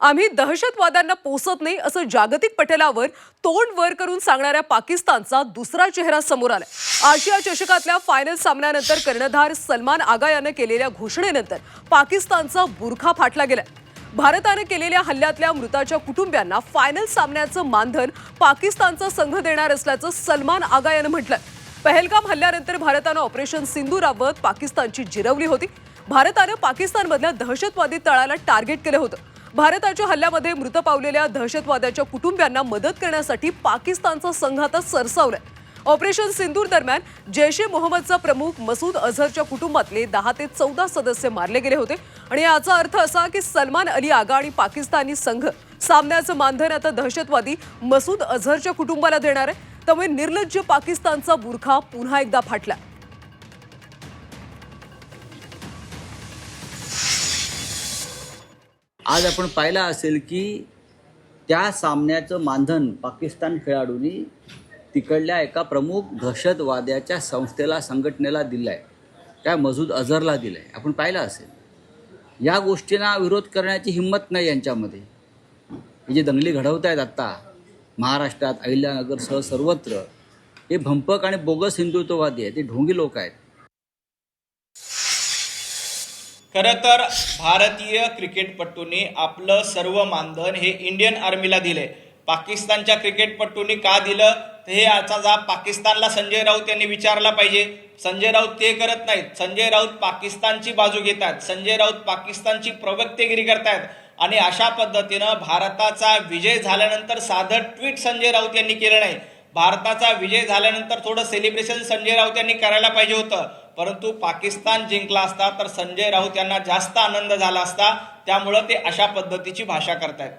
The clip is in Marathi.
आम्ही दहशतवाद्यांना पोसत नाही असं जागतिक पटलावर तोंड वर करून सांगणाऱ्या पाकिस्तानचा दुसरा चेहरा समोर आलाय. आशिया चषकातल्या फायनल सामन्यानंतर कर्णधार सलमान आगा यानं केलेल्या घोषणेनंतर पाकिस्तानचा बुरखा फाटला गेलाय. भारतानं केलेल्या हल्ल्यातल्या मृताच्या कुटुंबियांना फायनल सामन्याचं मानधन पाकिस्तानचा संघ देणार असल्याचं सलमान आगा यानं म्हटलंय. पहलगाम हल्ल्यानंतर भारतानं ऑपरेशन सिंधू राबवत पाकिस्तानची जिरवली होती. भारतानं पाकिस्तानमधल्या दहशतवादी तळाला टार्गेट केलं होतं. भारताच्या हल्ल्यामध्ये मृत पावलेल्या दहशतवाद्याच्या कुटुंबियांना मदत करण्यासाठी पाकिस्तानचा संघ आता सरसावलाय. ऑपरेशन सिंदूर दरम्यान जैश ए मोहम्मदचा प्रमुख मसूद अझहरच्या कुटुंबातले दहा ते चौदा सदस्य मारले गेले होते. आणि याचा अर्थ असा की सलमान अली आगा आणि पाकिस्तानी संघ सामन्याचं मानधन आता दहशतवादी मसूद अझहरच्या कुटुंबाला देणार आहे. त्यामुळे निर्लज्ज पाकिस्तानचा बुरखा पुन्हा एकदा फाटला. आज आपण पाहिलं असेल की त्या सामन्याचं मानधन पाकिस्तान खेळाडूंनी तिकडल्या एका प्रमुख दहशतवाद्याच्या संस्थेला संघटनेला दिलं आहे त्या मजूद अझरला दिलं आहे आपण पाहिलं असेल. या गोष्टींना विरोध करण्याची हिंमत नाही यांच्यामध्ये. हे जे दंगली घडवत आहेत आत्ता महाराष्ट्रात अहिल्यानगरसह सर्वत्र हे भंपक आणि बोगस हिंदुत्ववादी आहेत ते ढोंगी लोक आहेत. खरं तर भारतीय क्रिकेटपटूंनी आपलं सर्व मानधन हे इंडियन आर्मीला दिले. पाकिस्तानच्या क्रिकेटपटूंनी का दिलं? तर हे याचा जाब पाकिस्तानला संजय राऊत यांनी विचारला पाहिजे. संजय राऊत ते करत नाहीत. संजय राऊत पाकिस्तानची बाजू घेतात. संजय राऊत पाकिस्तानची प्रवक्तेगिरी करतायत. आणि अशा पद्धतीनं भारताचा विजय झाल्यानंतर साधं ट्विट संजय राऊत यांनी केलं नाही. भारताचा विजय झाल्यानंतर थोडं सेलिब्रेशन संजय राऊत यांनी करायला पाहिजे होतं. परंतु पाकिस्तान जिंकला असता तर संजय राऊत यांना जास्त आनंद झाला असता त्यामुळं ते अशा पद्धतीची भाषा करतायत.